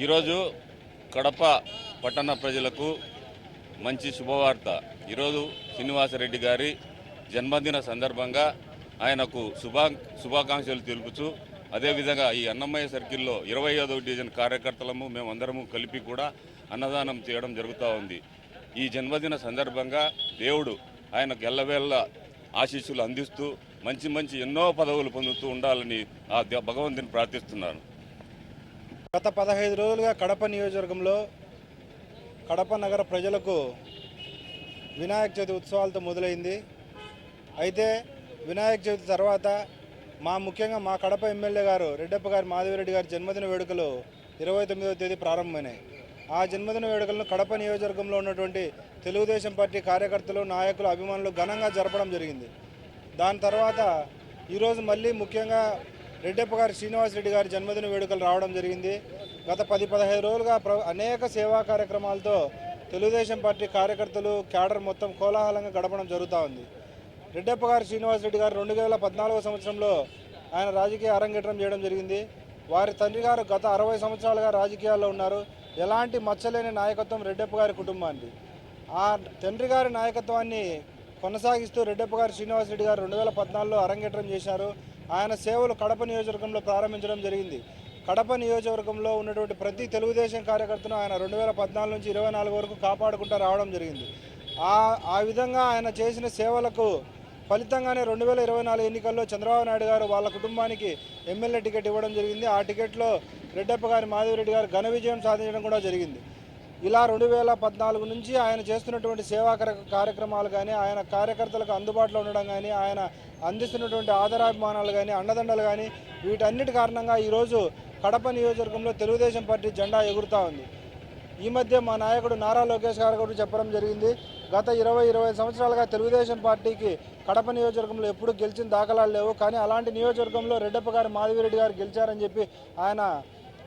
ఈరోజు కడప పట్టణ ప్రజలకు మంచి శుభవార్త. ఈరోజు శ్రీనివాసరెడ్డి గారి జన్మదిన సందర్భంగా ఆయనకు శుభా శుభాకాంక్షలు తెలుపుతూ అదేవిధంగా ఈ అన్నమయ్య సర్కిల్లో ఇరవై ఐదవ డివిజన్ కార్యకర్తలము మేమందరము కలిపి కూడా అన్నదానం చేయడం జరుగుతూ ఉంది. ఈ జన్మదిన సందర్భంగా దేవుడు ఆయనకు ఎల్లవేళ్ళ ఆశీస్సులు అందిస్తూ మంచి మంచి ఎన్నో పదవులు పొందుతూ ఉండాలని ఆ ద- భగవంతుని ప్రార్థిస్తున్నాను. గత పదహైదు రోజులుగా కడప నియోజకవర్గంలో కడప నగర ప్రజలకు వినాయక చవితి ఉత్సవాలతో మొదలైంది. అయితే వినాయక చవితి తర్వాత మా ముఖ్యంగా మా కడప ఎమ్మెల్యే గారు రెడ్డప్ప గారి మాధవిరెడ్డి గారి జన్మదిన వేడుకలు ఇరవై తొమ్మిదవ తేదీ ప్రారంభమైనాయి. ఆ జన్మదిన వేడుకలను కడప నియోజకవర్గంలో ఉన్నటువంటి తెలుగుదేశం పార్టీ కార్యకర్తలు నాయకులు అభిమానులు ఘనంగా జరపడం జరిగింది. దాని తర్వాత ఈరోజు మళ్ళీ ముఖ్యంగా రెడ్డప్ప గారి శ్రీనివాసరెడ్డి గారి జన్మదిన వేడుకలు రావడం జరిగింది. గత పది పదహైదు రోజులుగా ప్ర అనేక సేవా కార్యక్రమాలతో తెలుగుదేశం పార్టీ కార్యకర్తలు క్యాడర్ మొత్తం కోలాహలంగా గడపడం జరుగుతూ ఉంది. రెడ్డప్ప గారు శ్రీనివాసరెడ్డి గారు రెండు వేల పద్నాలుగో సంవత్సరంలో ఆయన రాజకీయ అరంగేట్రం చేయడం జరిగింది. వారి తండ్రి గారు గత అరవై సంవత్సరాలుగా రాజకీయాల్లో ఉన్నారు. ఎలాంటి మచ్చలేని నాయకత్వం రెడ్డప్ప గారి కుటుంబానికి. ఆ తండ్రి గారి నాయకత్వాన్ని కొనసాగిస్తూ రెడ్డప్ప గారు శ్రీనివాసరెడ్డి గారు రెండు వేల పద్నాలుగులో అరంగేట్రం చేశారు. ఆయన సేవలు కడప నియోజకవర్గంలో ప్రారంభించడం జరిగింది. కడప నియోజకవర్గంలో ఉన్నటువంటి ప్రతి తెలుగుదేశం కార్యకర్తను ఆయన రెండు వేల పద్నాలుగు నుంచి ఇరవై నాలుగు వరకు కాపాడుకుంటూ రావడం జరిగింది. ఆ ఆ విధంగా ఆయన చేసిన సేవలకు ఫలితంగానే రెండు వేల ఇరవై నాలుగు ఎన్నికల్లో చంద్రబాబు నాయుడు గారు వాళ్ళ కుటుంబానికి ఎమ్మెల్యే టికెట్ ఇవ్వడం జరిగింది. ఆ టికెట్లో రెడ్డప్ప గారి మాధవిరెడ్డి గారు ఘన విజయం సాధించడం కూడా జరిగింది. ఇలా రెండు వేల పద్నాలుగు నుంచి ఆయన చేస్తున్నటువంటి సేవా కార్యక్రమాలు కానీ ఆయన కార్యకర్తలకు అందుబాటులో ఉండడం కానీ ఆయన అందిస్తున్నటువంటి ఆదరాభిమానాలు కానీ అండదండలు కానీ వీటన్నిటి కారణంగా ఈరోజు కడప నియోజకవర్గంలో తెలుగుదేశం పార్టీ జెండా ఎగురుతూ ఉంది. ఈ మధ్య మా నాయకుడు నారా లోకేష్ గారు కూడా చెప్పడం జరిగింది. గత ఇరవై ఇరవై సంవత్సరాలుగా తెలుగుదేశం పార్టీకి కడప నియోజకవర్గంలో ఎప్పుడు గెలిచిన దాఖలాలు లేవు. కానీ అలాంటి నియోజకవర్గంలో రెడ్డప్ప గారు మాధవిరెడ్డి గారు గెలిచారని చెప్పి ఆయన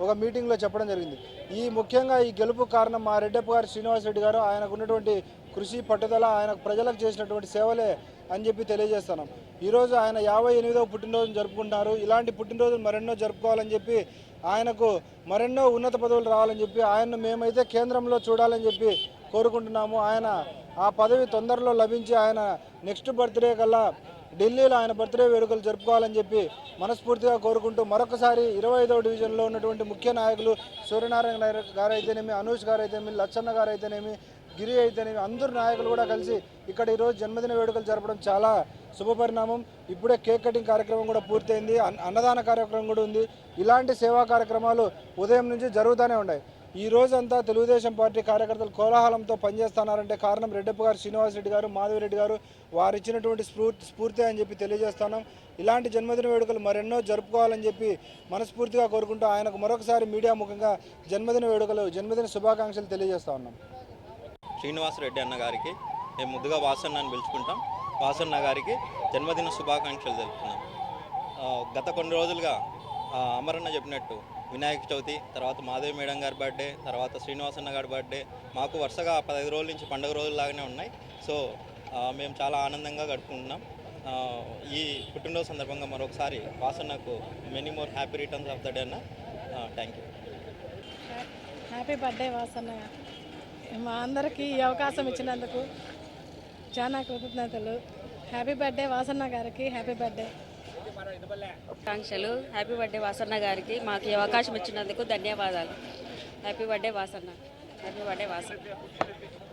ఒక మీటింగ్లో చెప్పడం జరిగింది. ఈ ముఖ్యంగా ఈ గెలుపు కారణం మా రెడ్డప్ప గారు శ్రీనివాసరెడ్డి గారు ఆయనకు ఉన్నటువంటి కృషి పట్టుదల ఆయన ప్రజలకు చేసినటువంటి సేవలే అని చెప్పి తెలియజేస్తున్నాం. ఈరోజు ఆయన యాభై ఎనిమిదవ పుట్టినరోజును జరుపుకుంటున్నారు. ఇలాంటి పుట్టినరోజులు మరెన్నో జరుపుకోవాలని చెప్పి ఆయనకు మరెన్నో ఉన్నత పదవులు రావాలని చెప్పి ఆయన్ను మేమైతే కేంద్రంలో చూడాలని చెప్పి కోరుకుంటున్నాము. ఆయన ఆ పదవి తొందరలో లభించి ఆయన నెక్స్ట్ బర్త్డే కల్లా ఢిల్లీలో ఆయన బర్త్డే వేడుకలు జరుపుకోవాలని చెప్పి మనస్ఫూర్తిగా కోరుకుంటూ మరొకసారి ఇరవై ఐదవ డివిజన్లో ఉన్నటువంటి ముఖ్య నాయకులు సూర్యనారాయణ గారు- గారు అయితేనేమి అనూష్ గారు అయితేనేమి లచ్చన్న గారు అయితేనేమి గిరి అయితేనేమి అందరు నాయకులు కూడా కలిసి ఇక్కడ ఈరోజు జన్మదిన వేడుకలు జరపడం చాలా శుభపరిణామం. ఇప్పుడే కేక్ కటింగ్ కార్యక్రమం కూడా పూర్తయింది. అన్న- అన్నదాన కార్యక్రమం కూడా ఉంది. ఇలాంటి సేవా కార్యక్రమాలు ఉదయం నుంచి జరుగుతూనే ఉన్నాయి. ఈ రోజంతా తెలుగుదేశం పార్టీ కార్యకర్తలు కోలాహలంతో పనిచేస్తున్నారంటే కారణం రెడ్డప్ప గారు శ్రీనివాసరెడ్డి గారు మాధవిరెడ్డి గారు. వారు ఇచ్చినటువంటి స్ఫూర్తి స్ఫూర్తి అని చెప్పి తెలియజేస్తున్నాం. ఇలాంటి జన్మదిన వేడుకలు మరెన్నో జరుపుకోవాలని చెప్పి మనస్ఫూర్తిగా కోరుకుంటూ ఆయనకు మరొకసారి మీడియా ముఖంగా జన్మదిన వేడుకలు జన్మదిన శుభాకాంక్షలు తెలియజేస్తా ఉన్నాం. శ్రీనివాసరెడ్డి అన్న గారికి మేము ముద్దుగా వాసన్న అని పిలుచుకుంటాం. వాసన్న గారికి జన్మదిన శుభాకాంక్షలు తెలుపుతున్నాం. గత కొన్ని రోజులుగా అమరన్న చెప్పినట్టు వినాయక చవితి తర్వాత మాధవి మేడం గారి బర్త్డే తర్వాత శ్రీనివాసన్న గారి బర్త్డే మాకు వరుసగా పదహైదు రోజుల నుంచి పండుగ రోజుల్లాగానే ఉన్నాయి. సో మేము చాలా ఆనందంగా గడుపుకుంటున్నాం. ఈ పుట్టినరోజు సందర్భంగా మరొకసారి వాసన్నకు many more happy returns of the day అన్న. Thank you happy birthday Vasanna. మా అందరికీ ఈ అవకాశం ఇచ్చినందుకు చాలా కృతజ్ఞతలు. హ్యాపీ బర్త్డే వాసన్న గారికి. హ్యాపీ బర్త్డే ఆకాంక్షలు. హ్యాపీ బర్త్డే వాసన్న గారికి. మాకు ఈ అవకాశం ఇచ్చినందుకు ధన్యవాదాలు. Happy birthday Vasanna. Happy birthday Vasanna.